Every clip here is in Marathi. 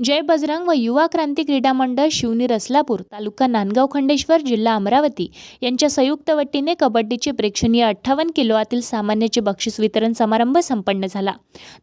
जय बजरंग व युवा क्रांती क्रीडा मंडळ शिवनी रसलापूर तालुका नांदगाव खंडेश्वर जिल्हा अमरावती यांच्या संयुक्त वतीने कबड्डीचे प्रेक्षणीय अठ्ठावन्न किलोआतील सामान्याचे बक्षीस वितरण समारंभ संपन्न झाला.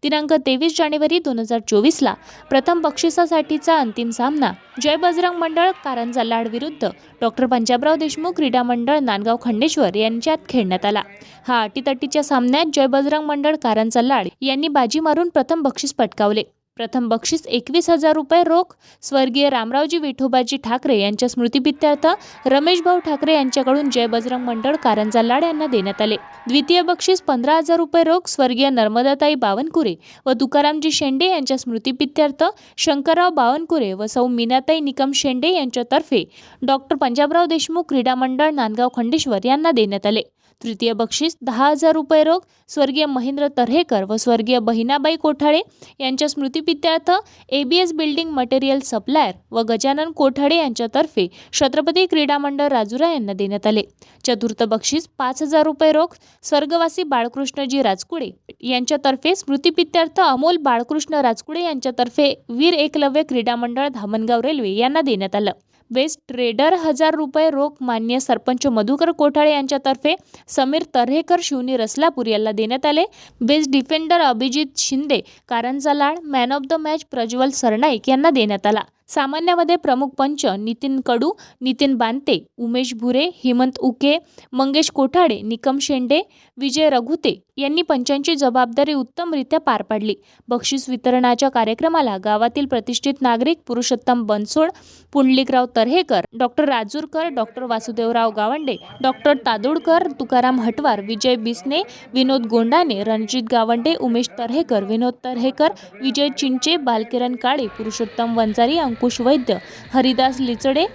दिनांक तेवीस जानेवारी दोन हजार चोवीसला प्रथम बक्षिसासाठीचा अंतिम सामना जय बजरंग मंडळ कारंजा लाड विरुद्ध डॉक्टर पंजाबराव देशमुख क्रीडा मंडळ नांदगाव खंडेश्वर यांच्यात खेळण्यात आला. हा अटीतटीच्या सामन्यात जय बजरंग मंडळ कारंजा लाड यांनी बाजी मारून प्रथम बक्षीस पटकावले. प्रथम बक्षीस एकवीस हजार रुपये रोख. स्वर्गीय रामरावजी विठोबाजी ठाकरे यांच्या स्मृतिप्रित्यर्थ रमेशभाऊ ठाकरे यांच्याकडून जय बजरंग मंडळ कारंजा लाड यांना देण्यात आले. द्वितीय बक्षीस पंधरा हजार रुपये रोख. स्वर्गीय नर्मदाताई बावनकुरे व तुकारामजी शेंडे यांच्या स्मृतिप्रित्यर्थ शंकरराव बावनकुरे व सौ मीनाताई निकम शेंडे यांच्यातर्फे डॉक्टर पंजाबराव देशमुख क्रीडा मंडळ नांदगाव खंडेश्वर यांना देण्यात आले. तृतीय बक्षीस दहा हजार रुपये रोख स्वर्गीय महेंद्र तर्हेकर व स्वर्गीय बहिणाबाई कोठाळे यांच्या स्मृतिपित्यार्थ A B S building material supplier व गजानन कोठाळे यांच्यातर्फे छत्रपती क्रीडा मंडळ राजुरा यांना देण्यात आले. चतुर्थ बक्षीस पाच हजार रुपये रोख स्वर्गवासी बाळकृष्णजी राजकुडे यांच्यातर्फे स्मृतिप्रित्यर्थ अमोल बाळकृष्ण राजकुडे यांच्यातर्फे वीर एकलव्य क्रीडा मंडळ धामणगाव रेल्वे यांना देण्यात आलं. बेस्ट ट्रेडर हजार रुपये रोख मान्य सरपंच मधुकर कोठाळे यांच्यातर्फे समीर तर्हेकर शिवनी रसलापूर याला देण्यात आले. Best defender Abhijit Shinde Karanja Lad man of the match Prajwal Sarnaik यांना देण्यात आला. सामान्यामध्ये प्रमुख पंच नितीन कडू नितीन बांते उमेश भुरे हेमंत उके मंगेश कोठाडे निकम शेंडे विजय रघुते यांनी पंचांची जबाबदारी उत्तमरित्या पार पाडली. बक्षीस वितरणाच्या कार्यक्रमाला गावातील प्रतिष्ठित नागरिक Purushottam Bansod Pundlikrao Tarhekar doctor Rajurkar doctor Vasudevrao Gawande doctor Tadodkar Tukaram Hatwar Vijay Bisne Vinod Gondane Ranjit Gawande Umesh Tarhekar Vinod Tarhekar Vijay Chinche Balkiran Kale Purushottam Vanjari अंकुश वैद्य हरिदास लिचडे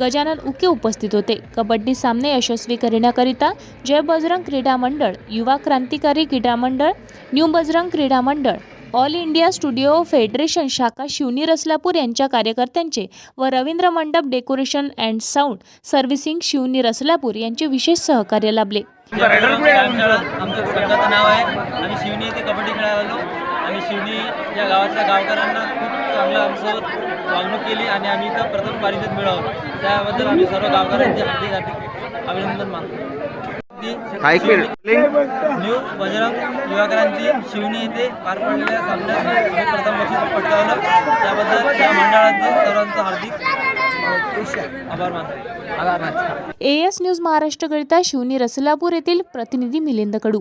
गजानन उके उपस्थित होते. कबड्डी सामने यशस्वी करण्याकरिता जय बजरंग क्रीडा मंडळ युवा क्रांतिकारी क्रीडा मंडळ न्यू बजरंग क्रीडा मंडळ ऑल इंडिया स्टुडिओ फेडरेशन शाखा शिवनी रसलापूर यांच्या कार्यकर्त्यांचे व Ravindra mandap decoration and sound servicing Shivni Rasalapur यांचे विशेष सहकार्य लाभले. आमचं संघाचं नाव आहे. आणि शिवनी येथे कबड्डी खेळायला आलो. आणि शिवनी या गावातल्या गावकऱ्यांना खूप चांगलं आमचं वागणूक केली आणि आम्ही इथं प्रथम पारितोषिक मिळवलं त्याबद्दल आम्ही सर्व गावकऱ्यांचे हार्दिक हार्दिक अभिनंदन मानतो. न्यू बजरंग युवा क्रांती शिवनी येथे पार पडलेल्या सामन्यात आम्ही प्रथम बक्षीस पटकावलं. त्याबद्दल या मंडळाचं सर्वांचं हार्दिक आभार मानतो. ए एस न्यूज महाराष्ट्रकरिता शिवनी रसलापूर येथील प्रतिनिधी मिलिंद कडू.